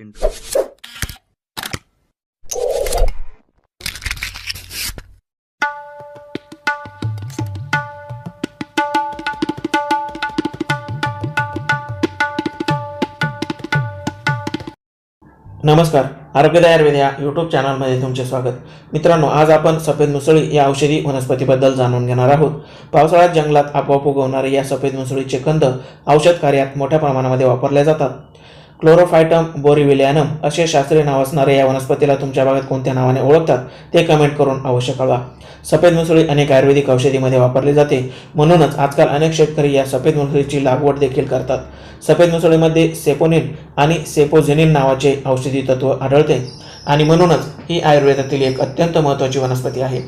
into नमस्कार. आरोग्यदाय आयुर्वेद या YouTube चॅनलमध्ये तुमचे स्वागत. मित्रांनो आज आपण सफेद मुसळी या औषधी वनस्पतीबद्दल जाणून घेणार आहोत. पावसाळ्यात जंगलात आपोआप उगवणारे या सफेद मुसळीचे कंद औषध कार्यात मोठ्या प्रमाणामध्ये वापरले जातात. क्लोरोफायटम बोरिविलियानम असे शास्त्रीय नाव असणाऱ्या या वनस्पतीला तुमच्या भागात कोणत्या नावाने ओळखतात ते कमेंट करून अवश्य कळवा. सफेद मुसळी अनेक आयुर्वेदिक औषधीमध्ये वापरली जाते. म्हणूनच आजकाल अनेक शेतकरी या सफेद मुसळीची लागवड देखील करतात. सफेद मुसळीमध्ये सेपोनिन आणि सेपोझेनिन नावाचे औषधी तत्व आढळते. आणि म्हणूनच ही आयुर्वेदातील एक अत्यंत महत्त्वाची वनस्पती आहे.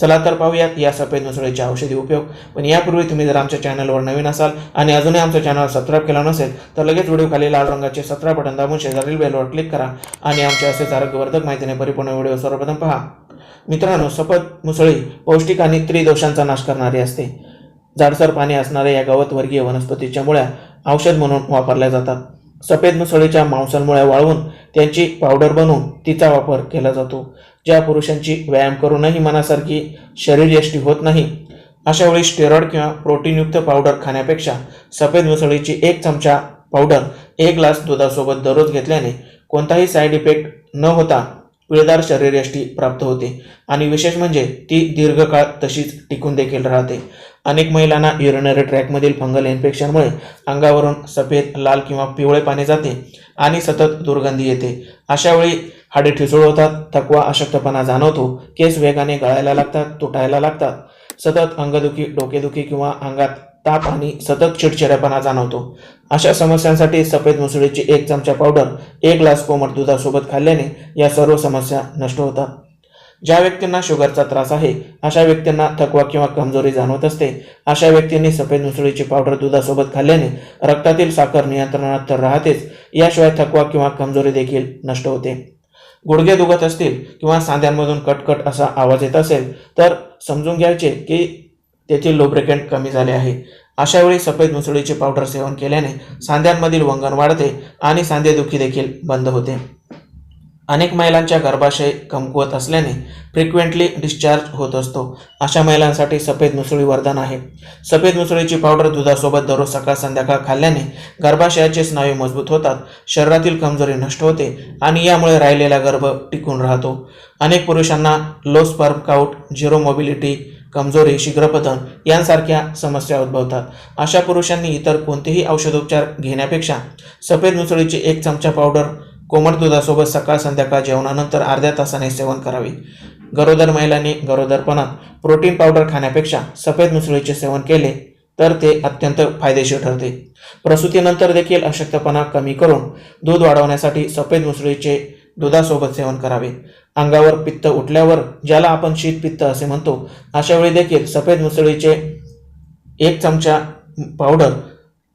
चला तर पाहूयात या सफेद मुसळीचे औषधी उपयोग. पण यापूर्वी तुम्ही जर आमच्या चॅनलवर नवीन असाल आणि अजूनही आमचं चॅनल सबस्क्राईब केला नसेल तर लगेच व्हिडिओ खाली लाल रंगाचे सतरा बटन दाबून शेजारील बेलवर क्लिक करा आणि आमच्या असेच आरोग्यवर्धक माहितीने परिपूर्ण व्हिडिओ सर्वप्रथम पहा. मित्रांनो सफेद मुसळी पौष्टिक आणि त्रिदोषांचा नाश करणारी असते. जाडसर पाणी असणाऱ्या या गवतवर्गीय वनस्पतीच्या मुळ्या औषध म्हणून वापरल्या जातात. सफेद मुसळीच्या मांसांमुळे वाळवून त्यांची पावडर बनवून तिचा वापर केला जातो. ज्या पुरुषांची व्यायाम करूनही मनासारखी शरीरयष्टी होत नाही अशा वेळी स्टेरॉइड किंवा प्रोटीनयुक्त पावडर खाण्यापेक्षा सफेद मुसळीची एक चमचा पावडर एक ग्लास दुधासोबत दररोज घेतल्याने कोणताही साईड इफेक्ट न होता पिळदार शरीरयष्टी प्राप्त होते आणि विशेष म्हणजे ती दीर्घकाळ तशीच टिकून देखील राहते. अनेक महिलांना युरिनरी ट्रॅकमधील फंगल इन्फेक्शनमुळे अंगावरून सफेद लाल किंवा पिवळे पाणी जाते आणि सतत दुर्गंधी येते. अशा वेळी हाडे ठिसूळ होतात थकवा अशक्तपणा जाणवतो केस वेगाने गळायला लागतात तुटायला लागतात सतत अंगदुखी डोकेदुखी किंवा अंगात ताप आणि सतत चिडचिडेपणा जाणवतो. अशा समस्यांसाठी सफेद मुसळीची एक चमचा पावडर एक ग्लास कोमट दुधासोबत खाल्ल्याने या सर्व समस्या नष्ट होतात. ज्या व्यक्तींना शुगरचा त्रास आहे अशा व्यक्तींना थकवा किंवा कमजोरी जाणवत असते. अशा व्यक्तींनी सफेद मुसळीची पावडर दुधासोबत खाल्ल्याने रक्तातील साखर नियंत्रणात तर राहतेच याशिवाय थकवा किंवा कमजोरी देखील नष्ट होते. गुडघे दुखत असतील किंवा सांध्यांमधून कटकट असा आवाज येत असेल तर समजून घ्यायचे की तेथील लुब्रिकंट कमी झाले आहे. अशा वेळी सफेद मुसळीची पावडर सेवन केल्याने सांध्यांमधील वंगण वाढते आणि सांधेदुखी देखील बंद होते. अनेक महिलांच्या गर्भाशय कमकुवत असल्याने फ्रिक्वेंटली डिस्चार्ज होत असतो. अशा महिलांसाठी सफेद मुसळी वरदान आहे. सफेद मुसळीची पावडर दुधासोबत दररोज सकाळ संध्याकाळ खाल्ल्याने गर्भाशयाचे स्नायू मजबूत होतात शरीरातील कमजोरी नष्ट होते आणि यामुळे राहिलेला गर्भ टिकून राहतो. अनेक पुरुषांना low sperm count zero mobility कमजोरी शीघ्रपतन यांसारख्या समस्या उद्भवतात. अशा पुरुषांनी इतर कोणतेही औषधोपचार घेण्यापेक्षा सफेद मुसळीची एक चमचा पावडर कोमट दुधासोबत सकाळ संध्याकाळ जेवणानंतर अर्ध्या तासाने सेवन करावे. गरोदर महिलांनी गरोदरपणात प्रोटीन पावडर खाण्यापेक्षा सफेद मुसळीचे सेवन केले तर ते अत्यंत फायदेशीर ठरते. प्रसूतीनंतर देखील अशक्तपणा कमी करून दूध वाढवण्यासाठी सफेद मुसळीचे दुधासोबत सेवन करावे. अंगावर पित्त उठल्यावर ज्याला आपण शीत पित्त असे म्हणतो अशावेळी देखील सफेद मुसळीचे एक चमचा पावडर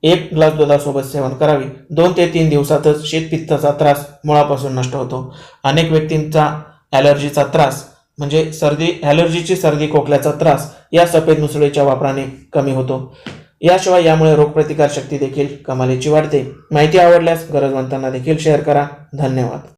एक ग्लास दुधासोबत सेवन करावे. दोन ते तीन दिवसातच शीतपित्ताचा त्रास मुळापासून नष्ट होतो. अनेक व्यक्तींचा ॲलर्जीचा त्रास म्हणजे सर्दी ॲलर्जीची सर्दी खोकल्याचा त्रास या सफेद मुसळीच्या वापराने कमी होतो. याशिवाय यामुळे रोगप्रतिकार शक्ती देखील कमालीची वाढते. माहिती आवडल्यास गरजवंतांना देखील शेअर करा. धन्यवाद.